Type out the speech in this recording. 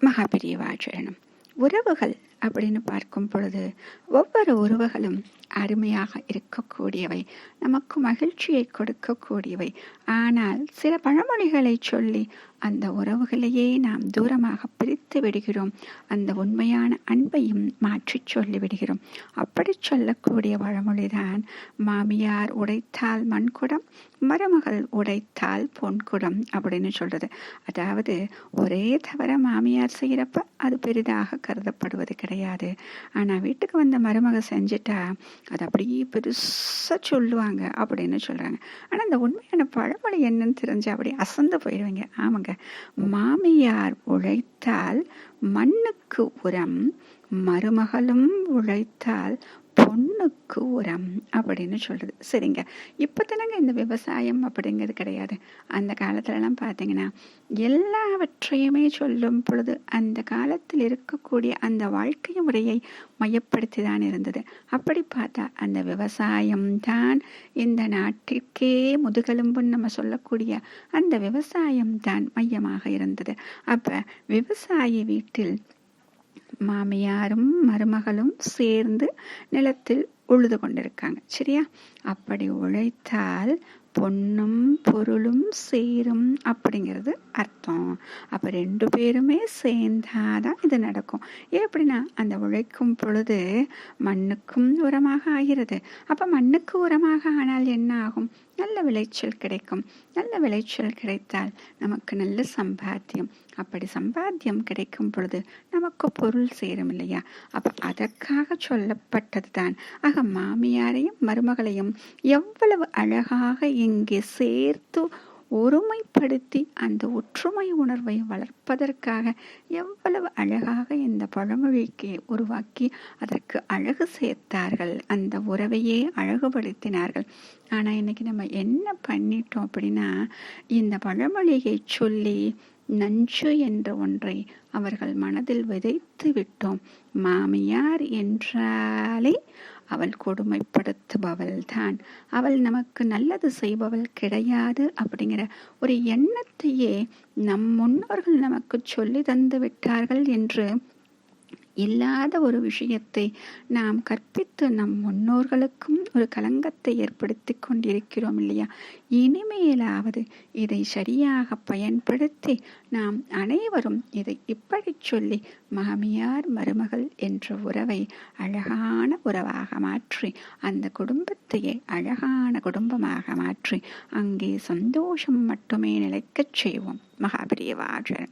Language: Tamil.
மகாபெரியவாச்சரணம் உறவுகள் அப்படின்னு பார்க்கும் பொழுது ஒவ்வொரு உறவுகளும் அருமையாக இருக்கக்கூடியவை. நமக்கு மகிழ்ச்சியை கொடுக்கக்கூடியவை. ஆனால் சில பழமொழிகளை சொல்லி அந்த உறவுகளையே நாம் தூரமாக பிரித்து விடுகிறோம். அந்த உண்மையான அன்பையும் மாற்றி சொல்லிவிடுகிறோம் அப்படி சொல்லக்கூடிய பழமொழிதான் மாமியார் உடைத்தால் மண்குடம் மருமகள் உடைத்தால் பொன்குடம் அப்படின்னு சொல்றது. அதாவது ஒரே தவிர மாமியார் செய்கிறப்ப அது பெரிதாக கருதப்படுவது கிடையாது. ஆனால் வீட்டுக்கு வந்த மருமக செஞ்சுட்டா அது அப்படியே பெருசாக சொல்லுவாங்க அப்படின்னு சொல்கிறாங்க ஆனால் அந்த உண்மையான பழமொழி என்னன்னு தெரிஞ்சு அப்படியே அசந்து போயிடுவீங்க. ஆமாங்க. மாமியார் உழைத்தால் மண்ணுக்கு உரம் மருமகளும் உழைத்தால் பொன் பொண்ணுக்கு உரம் அப்படின்னு சொல்கிறது சரிங்க. இப்போ தானங்க இந்த விவசாயம் அப்படிங்கிறது கிடையாது. அந்த காலத்துலலாம் பார்த்தீங்கன்னா எல்லாவற்றையுமே சொல்லும் பொழுது அந்த காலத்தில் இருக்கக்கூடிய அந்த வாழ்க்கை முறையை மையப்படுத்தி தான் இருந்தது. அப்படி பார்த்தா அந்த விவசாயம் தான் இந்த நாட்டிற்கே முதுகெலும்புன்னு நம்ம சொல்லக்கூடிய அந்த விவசாயம் தான் மையமாக இருந்தது. அப்போ விவசாயி வீட்டில் மாமியாரும் மருமகளும் சேர்ந்து நிலத்தில் உழுது கொண்டிருக்காங்க. சரியா? அப்படி உழைத்தால் பொண்ணும் பொருளும் சேரும் அப்படிங்கிறது அர்த்தம். அப்போ ரெண்டு பேருமே சேர்ந்தாதான் இது நடக்கும். எப்படின்னா அந்த உழைக்கும் பொழுது மண்ணுக்கும் உரமாக ஆகிறது. அப்போ மண்ணுக்கு உரமாக ஆனால் என்ன ஆகும்? நல்ல விளைச்சல் கிடைக்கும். நல்ல விளைச்சல் கிடைத்தால் நமக்கு நல்ல சம்பாத்தியம். அப்படி சம்பாத்தியம் கிடைக்கும் பொழுது நமக்கு பொருள் சேரும் இல்லையா அப்ப அதற்காக சொல்லப்பட்டது தான் ஆக மாமியாரையும் மருமகளையும் எவ்வளவு அழகாக இங்கே சேர்த்து ஒருமைப்படுத்தி அந்த ஒற்றுமை உணர்வை வளர்ப்பதற்காக எவ்வளவு அழகாக இந்த பழமொழிக்கு உருவாக்கி அதற்கு அழகு சேர்த்தார்கள் அந்த உறவையே அழகுபடுத்தினார்கள். ஆனால் இன்னைக்கு நம்ம என்ன பண்ணிட்டோம் அப்படின்னா இந்த பழமொழியை சொல்லி நஞ்சு என்ற ஒன்றை அவர்கள் மனதில் விதைத்து விட்டோம். மாமியார் என்றாலே அவள் கொடுமைப்படுத்துபவள்தான். அவள் நமக்கு நல்லது செய்பவள் கிடையாது அப்படிங்கிற ஒரு எண்ணத்தையே நம் முன்னோர்கள் நமக்கு சொல்லி தந்து விட்டார்கள் என்று இல்லாத ஒரு விஷயத்தை நாம் கற்பித்து நம் முன்னோர்களுக்கும் ஒரு கலங்கத்தை ஏற்படுத்தி கொண்டிருக்கிறோம் இல்லையா? இனிமேலாவது இதை சரியாக பயன்படுத்தி நாம் அனைவரும் இதை இப்படி சொல்லி மாமியார் மருமகள் என்ற உறவை அழகான உறவாக மாற்றி அந்த குடும்பத்தையே அழகான குடும்பமாக மாற்றி அங்கே சந்தோஷம் மட்டுமே நிலைக்கச் செய்வோம். மகாபிரியவாஜன்